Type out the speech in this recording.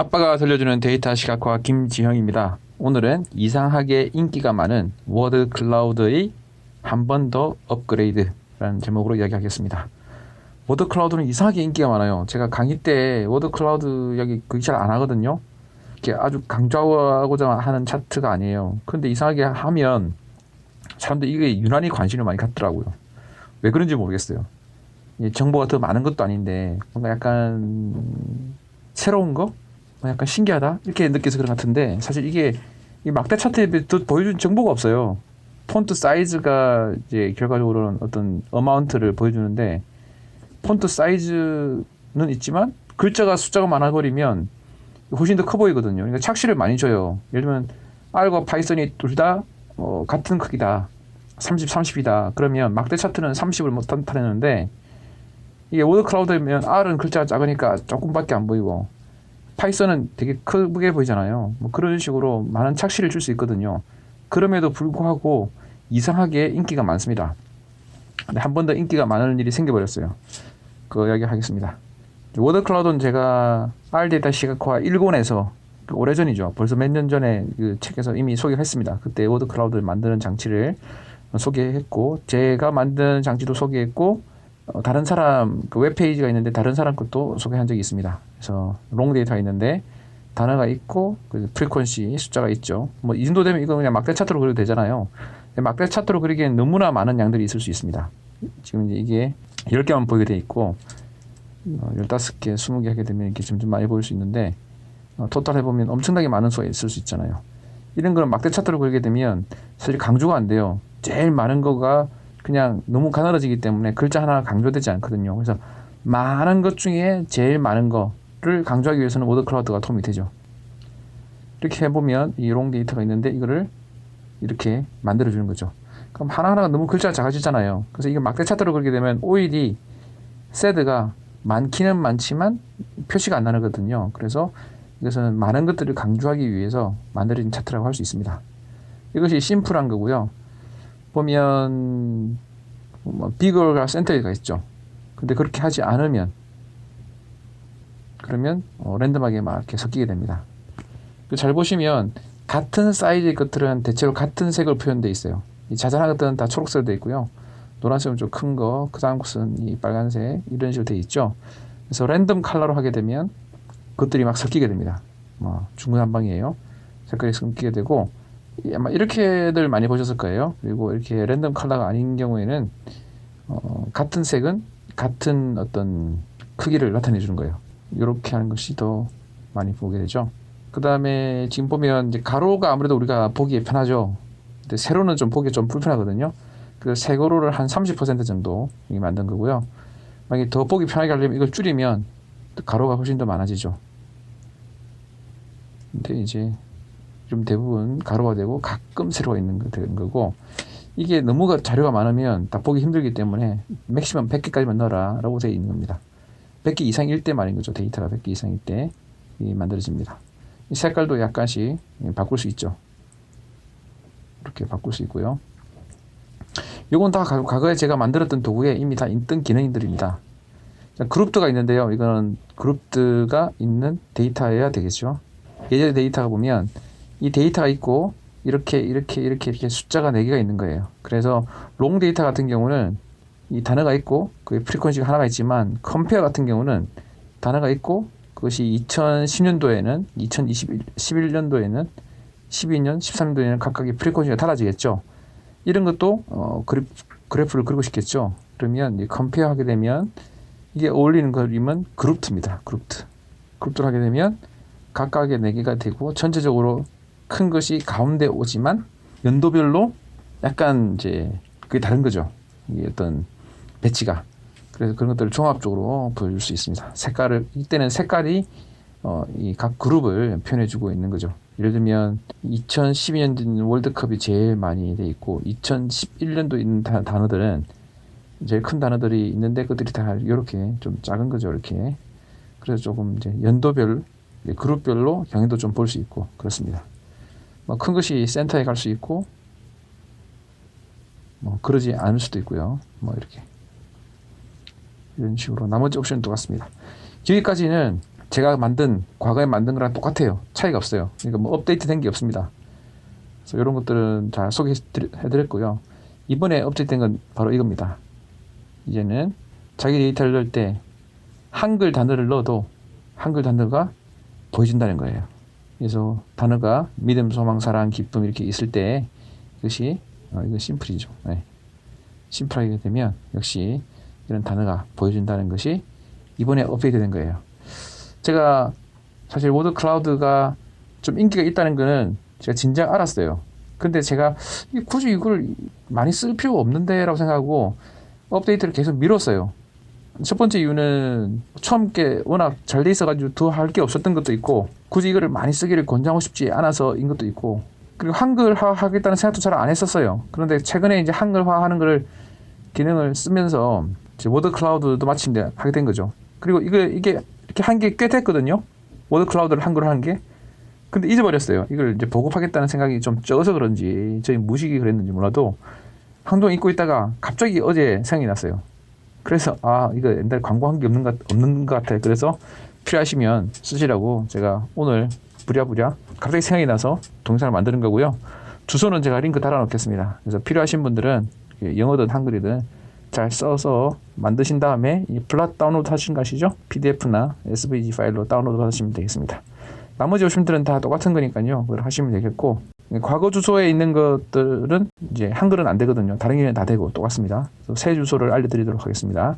아빠가 들려주는 데이터 시각화 김지형입니다. 오늘은 이상하게 인기가 많은 워드 클라우드의 한 번 더 업그레이드라는 제목으로 이야기하겠습니다. 워드 클라우드는 이상하게 인기가 많아요. 제가 강의 때 워드 클라우드 이야기 그게 잘 안 하거든요. 이렇게 아주 강조하고자 하는 차트가 아니에요. 근데 이상하게 하면 사람들이 이게 유난히 관심을 많이 갖더라고요. 왜 그런지 모르겠어요. 이 정보가 더 많은 것도 아닌데 뭔가 약간 새로운 거, 뭐 약간 신기하다 이렇게 느껴서 그런 것 같은데 사실 이게 이 막대 차트에 또 보여준 정보가 없어요. 폰트 사이즈가 이제 결과적으로는 어떤 어마운트를 보여주는데 폰트 사이즈는 있지만 글자가 숫자가 많아버리면 훨씬 더 커 보이거든요. 그러니까 착시를 많이 줘요. 예를 들면 R과 파이썬이 둘다 어, 같은 크기다. 30, 30이다. 그러면 막대 차트는 30을 못 나타내는데 이게 워드 클라우드면 R은 글자가 작으니까 조금밖에 안 보이고 파이썬은 되게 크게 보이잖아요. 뭐 그런 식으로 많은 착시를 줄 수 있거든요. 그럼에도 불구하고 이상하게 인기가 많습니다. 근데 한 번 더 인기가 많은 일이 생겨버렸어요. 그 이야기 하겠습니다. 워드 클라우드는 제가 R 데이터 시각화 1권에서 그 오래전이죠. 벌써 몇 년 전에 그 책에서 이미 소개했습니다. 그때 워드 클라우드를 만드는 장치를 소개했고 제가 만든 장치도 소개했고 어, 다른 사람 그 웹페이지가 있는데 다른 사람 것도 소개한 적이 있습니다. 그래서 롱 데이터가 있는데 단어가 있고 그 프리퀀시 숫자가 있죠. 뭐 이 정도 되면 이거 그냥 막대 차트로 그려도 되잖아요. 막대 차트로 그리기엔 너무나 많은 양들이 있을 수 있습니다. 지금 이제 이게 10개만 보이게 돼 있고 어, 15개, 20개 하게 되면 이렇게 점점 많이 보일 수 있는데 어, 토탈 해보면 엄청나게 많은 수가 있을 수 있잖아요. 이런 거는 막대 차트로 그리게 되면 사실 강조가 안 돼요. 제일 많은 거가 그냥 너무 가늘어지기 때문에 글자 하나가 강조되지 않거든요. 그래서 많은 것 중에 제일 많은 거를 강조하기 위해서는 워드 클라우드가 도움이 되죠. 이렇게 해보면 이롱 데이터가 있는데 이거를 이렇게 만들어주는 거죠. 그럼 하나하나가 너무 글자가 작아지잖아요. 그래서 이게 막대 차트로 그리게 되면 오일이 세드가 많기는 많지만 표시가 안 나거든요. 그래서 이것은 많은 것들을 강조하기 위해서 만들어진 차트라고 할 수 있습니다. 이것이 심플한 거고요. 보면 뭐 비거가 센터에가 있죠. 근데 그렇게 하지 않으면 그러면 어, 랜덤하게 막 이렇게 섞이게 됩니다. 그잘 보시면 같은 사이즈의 것들은 대체로 같은 색으로 표현되어 있어요. 이 자잘한 것들은 다 초록색으로 되어 있고요. 노란색은 좀 큰 거, 그 다음 것은 이 빨간색 이런 식으로 되어 있죠. 그래서 랜덤 컬러로 하게 되면 그것들이 막 섞이게 됩니다. 뭐 중구난방이에요. 색깔이 섞이게 되고 이- 아마 이렇게들 많이 보셨을 거예요. 그리고 이렇게 랜덤 컬러가 아닌 경우에는 어, 같은 색은 같은 어떤 크기를 나타내 주는 거예요. 이렇게 하는 것이 더 많이 보게 되죠. 그 다음에 지금 보면 이제 가로가 아무래도 우리가 보기에 편하죠. 근데 세로는 좀 보기 좀 불편하거든요. 그 세로를 한 30% 정도 만든 거고요. 만약에 더 보기 편하게 하려면 이걸 줄이면 가로가 훨씬 더 많아지죠. 근데 이제 좀 대부분 가로가 되고 가끔 세로가 있는 거고 이게 너무 가- 자료가 많으면 다 보기 힘들기 때문에 맥시멈 100개까지만 넣어라 라고 되어 있는 겁니다. 100개 이상일 때 말인 거죠. 데이터가 100개 이상일 때이 만들어집니다. 이 색깔도 약간씩 바꿀 수 있죠. 이렇게 바꿀 수 있고요. 요건 다 가- 과거에 제가 만들었던 도구에 이미 다 있던 기능들입니다. 자, 그룹드가 있는데요. 이거는 그룹드가 있는 데이터여야 되겠죠. 예전의 데이터가 보면 이 데이터가 있고 이렇게 이렇게 이렇게 이렇게 숫자가 4개가 있는 거예요. 그래서 롱 데이터 같은 경우는 이 단어가 있고 그 프리퀀시가 하나가 있지만 컴페어 같은 경우는 단어가 있고 그것이 2010년도에는 2021년도에는 12년, 13년도에는 각각의 프리퀀시가 달라지겠죠. 이런 것도 어, 그래프, 그래프를 그리고 싶겠죠. 그러면 이 컴페어 하게 되면 이게 어울리는 그림은 그룹트입니다. 그룹트. 그룹트를 하게 되면 각각의 4개가 되고 전체적으로 큰 것이 가운데 오지만 연도별로 약간 이제 그게 다른 거죠. 이 어떤 배치가. 그래서 그런 것들을 종합적으로 보여줄 수 있습니다. 색깔을 이때는 색깔이 어, 이 각 그룹을 표현해주고 있는 거죠. 예를 들면 2012년도 월드컵이 제일 많이 돼 있고 2011년도 있는 다- 단어들은 제일 큰 단어들이 있는데 그들이 다 이렇게 좀 작은 거죠. 이렇게. 그래서 조금 이제 연도별 그룹별로 경향도 좀 볼 수 있고 그렇습니다. 뭐 큰 것이 센터에 갈 수 있고 뭐 그러지 않을 수도 있고요. 뭐 이렇게 이런 식으로 나머지 옵션은 똑같습니다. 여기까지는 제가 만든 과거에 만든 거랑 똑같아요. 차이가 없어요. 그러니까 뭐 업데이트된 게 없습니다. 그래서 이런 것들은 잘 소개해드렸고요. 이번에 업데이트된 건 바로 이겁니다. 이제는 자기 데이터를 넣을 때 한글 단어를 넣어도 한글 단어가 보여준다는 거예요. 그래서 단어가 믿음, 소망, 사랑, 기쁨 이렇게 있을 때 이것이 어, 이거 심플이죠. 네. 심플하게 되면 역시 이런 단어가 보여준다는 것이 이번에 업데이트된 거예요. 제가 사실 워드 클라우드가 좀 인기가 있다는 거는 제가 진작 알았어요. 근데 제가 이- 굳이 이걸 많이 쓸 필요가 없는데라고 생각하고 업데이트를 계속 미뤘어요. 첫 번째 이유는 처음 게 워낙 잘 돼 있어가지고 더 할 게 없었던 것도 있고 굳이 이거를 많이 쓰기를 권장하고 싶지 않아서인 것도 있고 그리고 한글화 하겠다는 생각도 잘 안 했었어요. 그런데 최근에 이제 한글화 하는 거를 기능을 쓰면서 이제 워드 클라우드도 마침내 하게 된 거죠. 그리고 이거 이게 이렇게 한 게 꽤 됐거든요. 워드 클라우드를 한글로 한 게. 근데 잊어버렸어요. 이걸 이제 보급하겠다는 생각이 좀 적어서 그런지 저희 무식이 그랬는지 몰라도 한동안 잊고 있다가 갑자기 어제 생각이 났어요. 그래서 아 이거 옛날 광고한 게 없는 것 없는 것 같아. 그래서 필요하시면 쓰시라고 제가 오늘 부랴부랴 갑자기 생각이 나서 동영상을 만드는 거고요. 주소는 제가 링크 달아놓겠습니다. 그래서 필요하신 분들은 영어든 한글이든 잘 써서 만드신 다음에 이 플랫 다운로드 하신 거 아시죠? PDF나 SVG 파일로 다운로드 받으시면 되겠습니다. 나머지 오신들은 다 똑같은 거니까요. 그걸 하시면 되겠고 과거 주소에 있는 것들은 이제 한글은 안 되거든요. 다른 게는 다 되고 똑같습니다. 새 주소를 알려드리도록 하겠습니다.